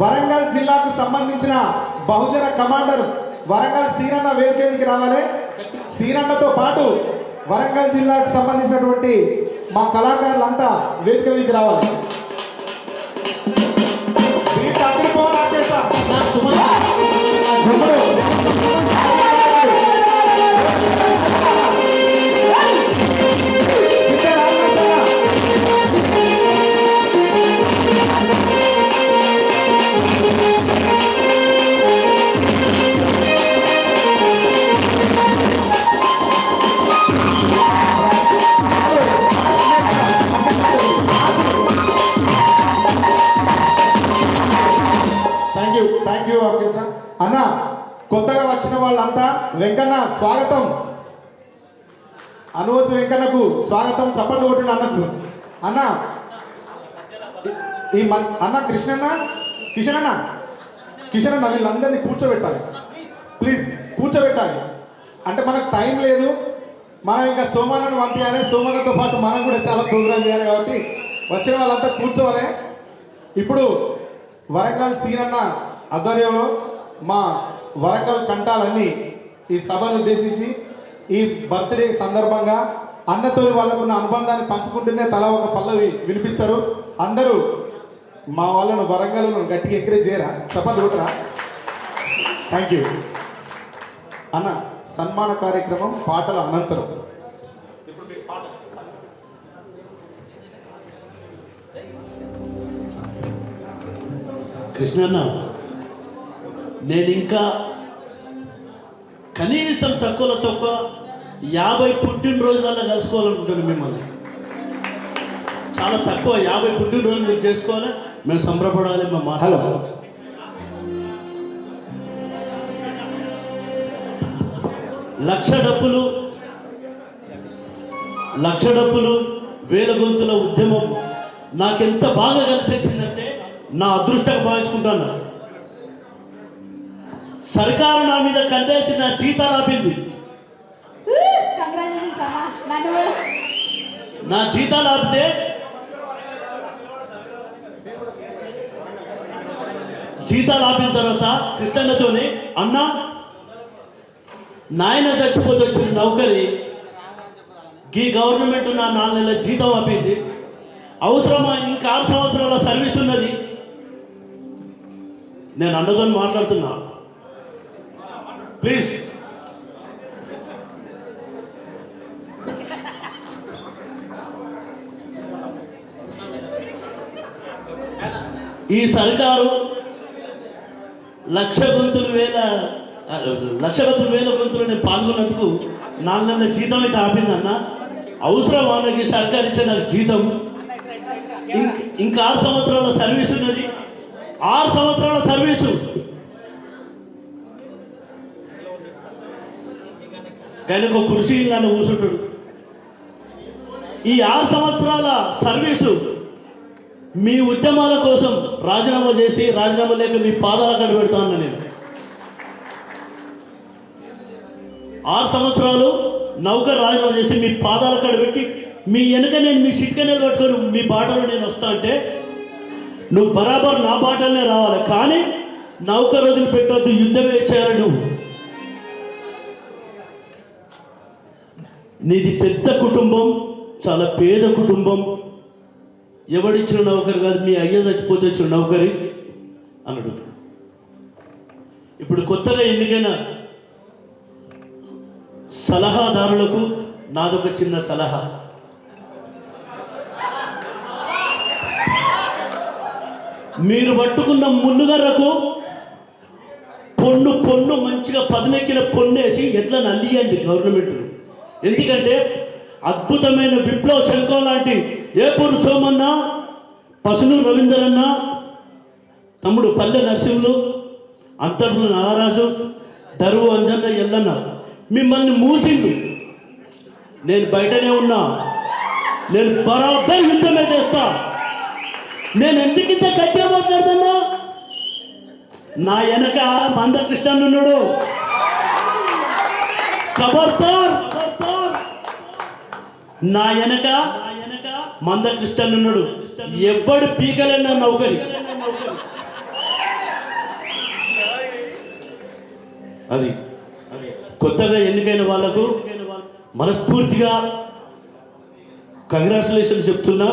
వరంగల్ జిల్లాకు సంబంధించిన బహుజన కమాండర్ వరంగల్ సీరన్న వేదికకి రావాలి. సీరన్నతో పాటు వరంగల్ జిల్లాకు సంబంధించినటువంటి మా కళాకారులంతా వేదిక రావాలి. అన్న కొత్తగా వచ్చిన వాళ్ళంతా వెంకన్న స్వాగతం. అనువసు వెంకన్నకు స్వాగతం చప్పట్లు కొట్టిన అన్నకు. అన్న ఈ- అన్న కృష్ణన్న కిషన్ అన్న కిషన్ అన్న వీళ్ళందరినీ కూర్చోబెట్టాలి. ప్లీజ్ కూర్చోబెట్టాలి. అంటే మనకు టైం లేదు. మనం ఇంకా సోమానను పంపించాలి. సోమానతో పాటు మనం కూడా చాలా ప్రోగ్రామ్ చేయాలి కాబట్టి వచ్చిన వాళ్ళంతా కూర్చోవాలి. ఇప్పుడు వరంగల్ సీనన్న ఆధ్వర్యంలో మా వరంగల్ కంటాలన్నీ ఈ సభను ఉద్దేశించి ఈ బర్త్డే సందర్భంగా అన్నతో వాళ్ళకున్న అనుబంధాన్ని పంచుకుంటూనే తలా ఒక పల్లవి వినిపిస్తారు. అందరూ మా వాళ్ళను వరంగల్ను గట్టిగా ఎంకరేజ్ చేయరా? చప్పట్లు కొట్టరా? థ్యాంక్ యూ అన్న సన్మాన కార్యక్రమం పాటల అనంతరం. ఇప్పుడు మీ పాట. కృష్ణన్న నేను ఇంకా కనీసం తక్కువలో తక్కువ యాభై పుట్టినరోజులలో కలుసుకోవాలనుకుంటున్నాను మిమ్మల్ని. చాలా తక్కువ యాభై పుట్టినరోజులు మీరు చేసుకోవాలి మేము సంబరపడాలి మా హలో. లక్ష డబ్బులు లక్ష డబ్బులు వేల గొంతుల ఉద్యమం నాకెంత బాగా కలిసి వచ్చిందంటే నా అదృష్టంగా భావించుకుంటాను. సర్కారు నా మీద కందేసి నా జీతాలు ఆపింది. నా జీతాలు ఆపితే జీతాలు ఆపిన తర్వాత కృష్ణన్నతోని అన్నా నాయన చచ్చిపోతే వచ్చిన నౌకరి ఈ గవర్నమెంట్ నా నాలుగు నెలల జీతం ఆపింది. అవసరమా? ఇంకా ఆరు సంవత్సరాల సర్వీస్ ఉన్నది. నేను అన్నతో మాట్లాడుతున్నా. ప్లీజ్ ఈ సర్కారు లక్ష గొంతులు వేల లక్ష గొంతులు వేల గొంతులు నేను పాల్గొన్నందుకు నాలుగు నెలల జీతం అయితే ఆపిందన్న. అవసరం వాళ్ళకి సర్కారు ఇచ్చే నాకు జీతం ఇంకా ఆరు సంవత్సరాల సర్వీస్ ఉన్నది. ఆరు సంవత్సరాల సర్వీసు. కానీ ఒక కృషి నన్ను కూర్చుంటాడు. ఈ ఆరు సంవత్సరాల సర్వీసు మీ ఉద్యమాల కోసం రాజీనామా చేసి రాజీనామా లేక మీ పాదాల కడ పెడతాను నేను. ఆరు సంవత్సరాలు నౌకర్ రాజీనామా చేసి మీ పాదాల కడ పెట్టి మీ వెనుక నేను మీ సిట్కనే పట్టుకొని మీ బాటలో నేను వస్తా అంటే నువ్వు బరాబర్ నా బాటలనే రావాలి. కానీ నౌకర్ వదిలిపెట్టొద్దు యుద్ధమే చేయాలి నువ్వు. నీది పెద్ద కుటుంబం చాలా పేద కుటుంబం. ఎవడిచ్చిన నౌకరి కాదు మీ అయ్య చచ్చిపోతే వచ్చిన నౌకరి అన్నాడు ఇప్పుడు కొత్తగా ఎన్నికైన సలహాదారులకు నాదొక చిన్న సలహా. మీరు పట్టుకున్న ముళ్ళుగర్రకు పొన్ను పొన్ను మంచిగా పదనెక్కిన పొన్నేసి ఎట్లా నల్లియండి గవర్నమెంట్. ఎందుకంటే అద్భుతమైన విప్లవ శంఖం లాంటి ఏపూరు సోమన్న పసును రవీందరన్న తమ్ముడు పల్లె నరసింహులు అంతర్లు నాగరాజు దరువు అంజన్న ఎల్లన్న మిమ్మల్ని మూసింది. నేను బయటనే ఉన్నా. నేను బరాబర్ యుద్ధమే చేస్తా. నేను ఎందుకు ఇంత గట్టిగా మాట్లాడుతున్నా? నా వెనక మందకృష్ణ ఉన్నాడు ఖబర్దార్ ఖబర్దార్. నా వెనక మంద కృష్ణన్ ఉన్నాడు ఎవ్వడు పీకలన్నా నౌకరి అది కొత్తగా ఎన్నికైన వాళ్ళకు మనస్ఫూర్తిగా కంగ్రాచులేషన్ చెప్తున్నా.